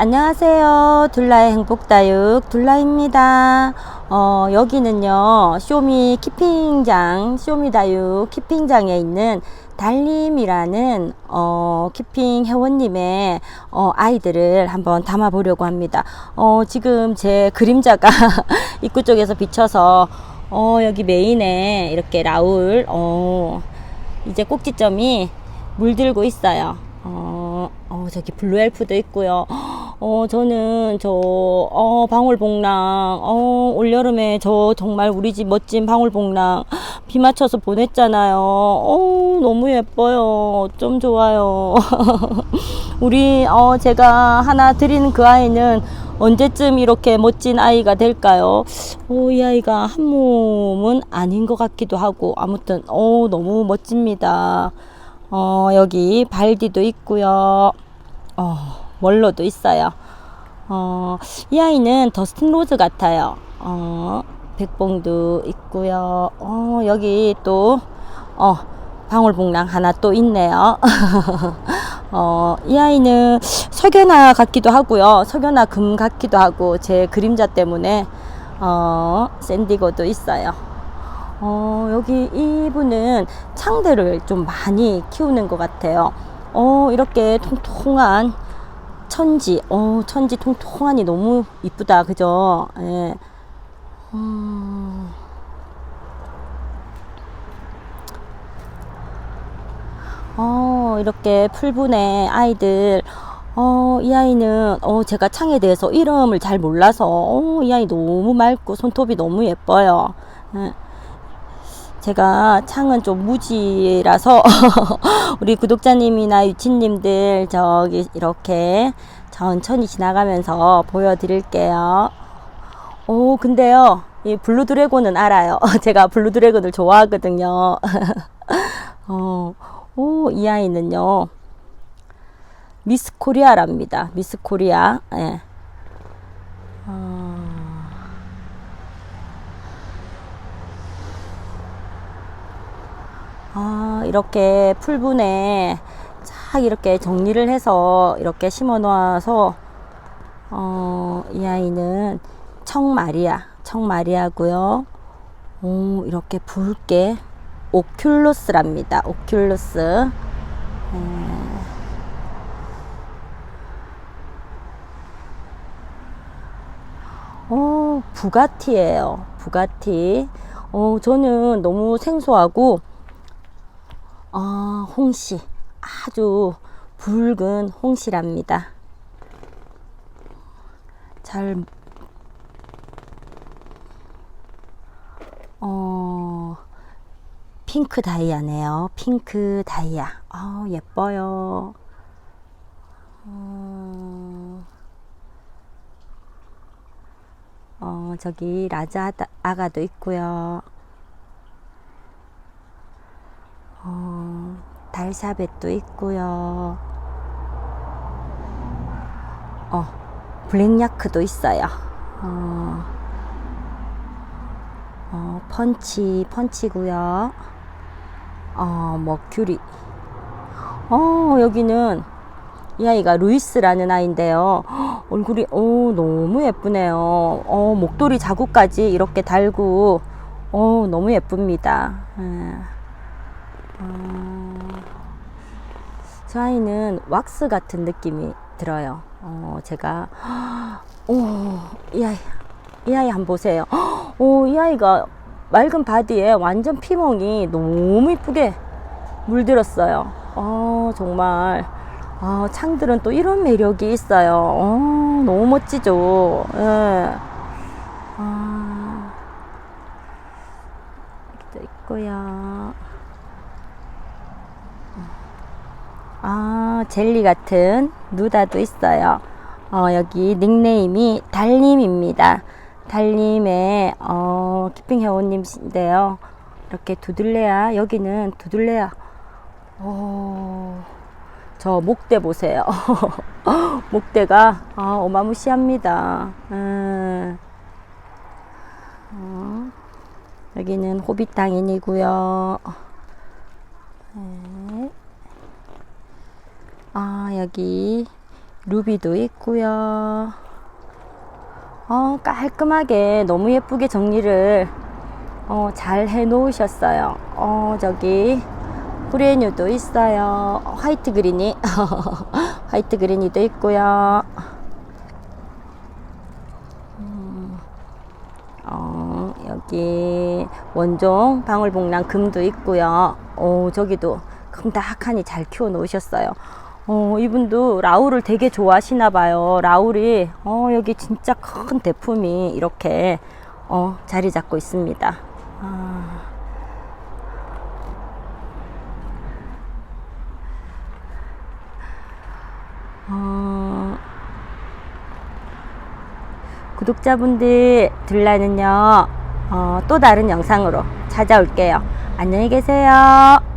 안녕하세요. 둘라의 행복다육 둘라입니다. 어, 여기는요, 쇼미 키핑장, 쇼미다육 키핑장에 있는 달님이라는, 어, 키핑 회원님의, 어, 아이들을 한번 담아 보려고 합니다. 어, 지금 제 그림자가 입구 쪽에서 비쳐서, 어, 여기 메인에 이렇게 라울, 어, 이제 꼭지점이 물들고 있어요. 어, 어, 저기 블루 엘프도 있고요. 어, 저는 저, 어, 방울복랑, 어, 올여름에 저 정말 우리 집 멋진 방울복랑 비 맞춰서 보냈잖아요. 어, 너무 예뻐요. 좀 좋아요. 우리, 어, 제가 하나 드리는 그 아이는 언제쯤 이렇게 멋진 아이가 될까요? 어, 이 아이가 한 몸은 아닌 것 같기도 하고, 아무튼, 어, 너무 멋집니다. 어, 여기 발디도 있고요. 어, 멀로도 있어요. 어, 이 아이는 더스틴 로즈 같아요. 어, 백봉도 있고요. 어, 여기 또, 어, 방울복랑 하나 또 있네요. 어, 이 아이는 석연아 같기도 하고요. 석연아 금 같기도 하고, 제 그림자 때문에, 어, 샌디고도 있어요. 어, 여기 이분은 창들을 좀 많이 키우는 것 같아요. 어, 이렇게 통통한 천지, 어, 천지 통통하니 너무 이쁘다. 그죠? 예. 음. 어, 이렇게 풀분의 아이들, 어, 이 아이는, 어, 제가 창에 대해서 이름을 잘 몰라서, 어, 이 아이 너무 맑고 손톱이 너무 예뻐요. 예. 제가 창은 좀 무지라서 우리 구독자님이나 유치님들 저기 이렇게 천천히 지나가면서 보여드릴게요. 오, 근데요, 이 블루 드래곤은 알아요. 제가 블루 드래곤을 좋아하거든요. 어, 오, 이 아이는요, 미스 코리아랍니다. 미스 코리아. 예. 어... 아, 이렇게 풀분에 쫙 이렇게 정리를 해서 이렇게 심어 놓아서 어, 이 아이는 청마리아, 청마리아고요. 오, 이렇게 붉게 오큘루스랍니다. 오큘루스. 음. 어, 부가티예요. 부가티. 어, 저는 너무 생소하고 아, 홍시. 아주 붉은 홍시랍니다. 잘, 어, 핑크 다이아네요. 핑크 다이아. 아, 예뻐요. 어, 어, 저기 라자 아가도 있고요. 어, 달샤벳도 있고요. 어, 블랙야크도 있어요. 어, 어, 펀치, 펀치고요. 어, 머큐리. 어, 여기는 이 아이가 루이스라는 아이인데요. 헉, 얼굴이 어, 너무 예쁘네요. 어, 목도리 자국까지 이렇게 달고 어, 너무 예쁩니다. 예. 어, 저 아이는 왁스 같은 느낌이 들어요. 어, 제가, 오, 이 아이, 이 아이 한번 보세요. 오, 이 아이가 맑은 바디에 완전 피멍이 너무 이쁘게 물들었어요. 어, 정말. 아, 창들은 또 이런 매력이 있어요. 어, 너무 멋지죠. 예. 아, 여기도 있고요. 아, 젤리 같은 누다도 있어요. 어, 여기 닉네임이 달님입니다. 달님의, 어, 키핑 회원님인데요. 이렇게 두들레야, 여기는 두들레야. 어, 저 목대 보세요. 목대가, 아, 어마무시합니다. 음, 어, 여기는 호빗 당인이고요. 네. 아, 여기 루비도 있고요. 어, 깔끔하게 너무 예쁘게 정리를 어, 잘 해 놓으셨어요. 어, 저기 프레뉴도 있어요. 화이트 그린이 화이트 그린이도 있고요. 음, 어, 여기 원종 방울복랑 금도 있고요. 어, 저기도 큼닥하니 잘 키워 놓으셨어요. 어, 이분도 라울을 되게 좋아하시나 봐요. 라울이 어, 여기 진짜 큰 대품이 이렇게 어, 자리 잡고 있습니다. 아. 어, 구독자분들 들라는요 어, 또 다른 영상으로 찾아올게요. 안녕히 계세요.